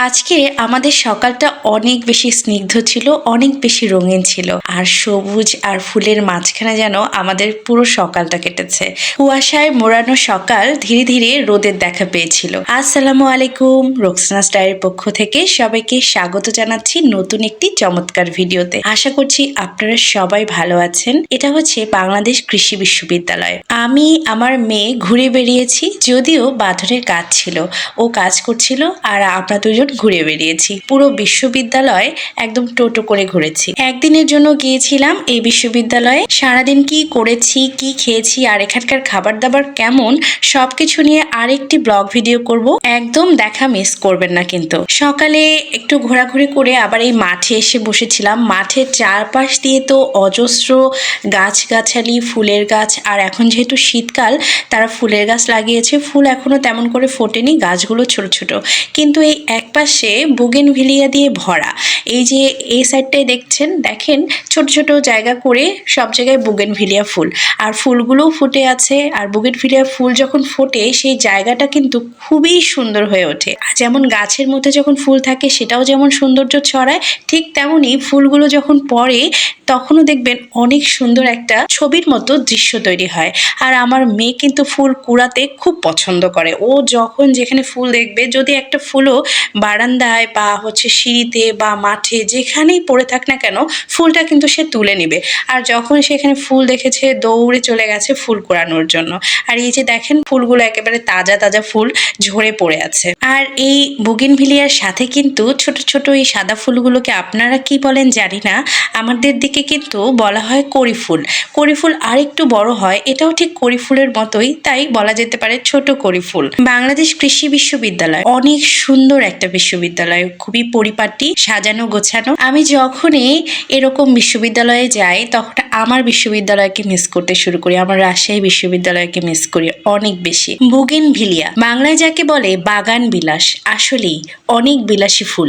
আজকে আমাদের সকালটা অনেক বেশি স্নিগ্ধ ছিল, অনেক বেশি রঙিন ছিল। আর সবুজ আর ফুলের মাঝখানে যেন আমাদের পুরো সকালটা কেটেছে। কুয়াশায় মোড়ানো সকাল ধীরে ধীরে রোদের দেখা পেয়েছিল। আসসালামু আলাইকুম রোকসানা স্টাইলের পক্ষ থেকে সবাইকে স্বাগত জানাচ্ছি নতুন একটি চমৎকার ভিডিওতে। আশা করছি আপনারা সবাই ভালো আছেন। এটা হচ্ছে বাংলাদেশ কৃষি বিশ্ববিদ্যালয়। আমি, আমার মেয়ে ঘুরে বেরিয়েছি যদিও বাঁধনের কাজ ছিল। ও কাজ করছিল আর আমরা দুজন ঘুরে বেরিয়েছি পুরো বিশ্ববিদ্যালয় একদম টোটো করে ঘুরেছি। একদিনের জন্য গিয়েছিলাম এই বিশ্ববিদ্যালয়ে। সারাদিন কি করেছি, কি খেয়েছি, আর এখানকার খাবার দাবার কেমন, সবকিছু নিয়ে আরেকটি ব্লগ ভিডিও করব। একদম দেখা মিস করবেন না কিন্তু। সকালে একটু ঘোরাঘুরি করে আবার এই মাঠে এসে বসেছিলাম। মাঠের চারপাশ দিয়ে তো অজস্র গাছগাছালি, ফুলের গাছ, আর এখন যেহেতু শীতকাল, তারা ফুলের গাছ লাগিয়েছে। ফুল এখনও তেমন করে ফোটেনি, গাছগুলো ছোট ছোট। কিন্তু এই এক পাশে বুগেনভিলিয়া দিয়ে ভরা। এই যে এই সাইডটায় দেখছেন, দেখেন ছোট ছোট জায়গা করে সব জায়গায় বুগেনভিলিয়া ফুল। আর ফুলগুলোও ফুটে আছে, আর বুগেনভিলিয়া ফুল যখন ফোটে, সেই জায়গাটা কিন্তু খুবই সুন্দর হয়ে ওঠে। যেমন গাছের মধ্যে যখন ফুল থাকে, সেটাও যেমন সৌন্দর্য ছড়ায়, ঠিক তেমনই ফুলগুলো যখন পড়ে, তখনও দেখবেন অনেক সুন্দর একটা ছবির মতো দৃশ্য তৈরি হয়। আর আমার মেয়ে কিন্তু ফুল কুড়াতে খুব পছন্দ করে। ও যখন যেখানে ফুল দেখবে, যদি একটা ফুলও বারান্দায় বা হচ্ছে সিঁড়িতে বা মাঠে যেখানেই পড়ে থাক না কেন, ফুলটা কিন্তু সে তুলে নেবে। আর যখন সেখানে ফুল দেখেছে, দৌড়ে চলে গেছে ফুল কুড়ানোর জন্য। আর এই যে দেখেন, ফুলগুলো একেবারে তাজা তাজা ফুল ঝরে পড়ে আছে। আর এই বুগিনভিলিয়ার সাথে কিন্তু ছোট ছোট এই সাদা ফুলগুলোকে আপনারা কি বলেন জানি না। আমাদের দিকে কিন্তু বলা হয় করি ফুল। কড়ি ফুল আর একটু বড় হয়, এটাও ঠিক করি ফুলের মতোই, তাই বলা যেতে পারে ছোট কড়ি ফুল। বাংলাদেশ কৃষি বিশ্ববিদ্যালয় অনেক সুন্দর একটা বিশ্ববিদ্যালয়, খুবই পরিপাটি, সাজানো গোছানো? আমি যখনই এরকম বিশ্ববিদ্যালয়ে যাই তখন আমার বিশ্ববিদ্যালয়কে মিস করতে শুরু করি। আমার রাজশাহী বিশ্ববিদ্যালয়কে মিস করি অনেক বেশি। বুগেন ভিলিয়া। বাংলায় যাকে বলে বাগান বিলাস আসলেই অনেক বিলাসী ফুল।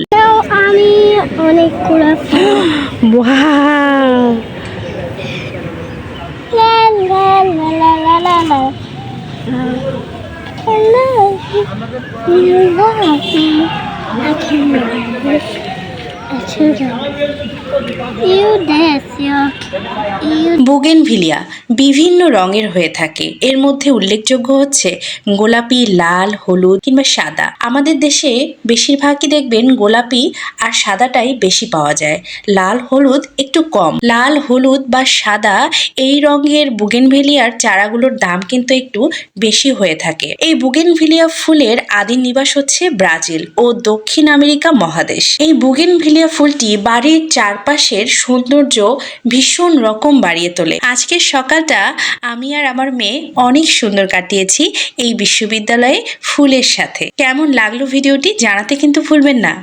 আমি অনেক Hello. You love me. I bougainvillea বিভিন্ন রঙের হয়ে থাকে। এর মধ্যে উল্লেখযোগ্য হচ্ছে গোলাপি, লাল, হলুদ কিংবা সাদা। আমাদের দেশে বেশিরভাগই দেখবেন গোলাপি আর সাদাটাই বেশি পাওয়া যায়। লাল হলুদ একটু কম। লাল হলুদ বা সাদা এই রঙের বুগেনভেলিয়ার চারাগুলোর দাম কিন্তু একটু বেশি হয়ে থাকে। এই বুগেনভিলিয়া ফুলের আদি নিবাস হচ্ছে ব্রাজিল ও দক্ষিণ আমেরিকা মহাদেশ। এই বুগেনভিলিয়া ফুলটি বাড়ির চারপাশের সৌন্দর্য ভীষণ রকম বাড়িয়ে তোলে। আজকের সকালটা আমি আর আমার মেয়ে অনেক সুন্দর কাটিয়েছি এই বিশ্ববিদ্যালয়ে ফুলের সাথে। কেমন লাগল ভিডিওটি জানাতে কিন্তু ভুলবেন না।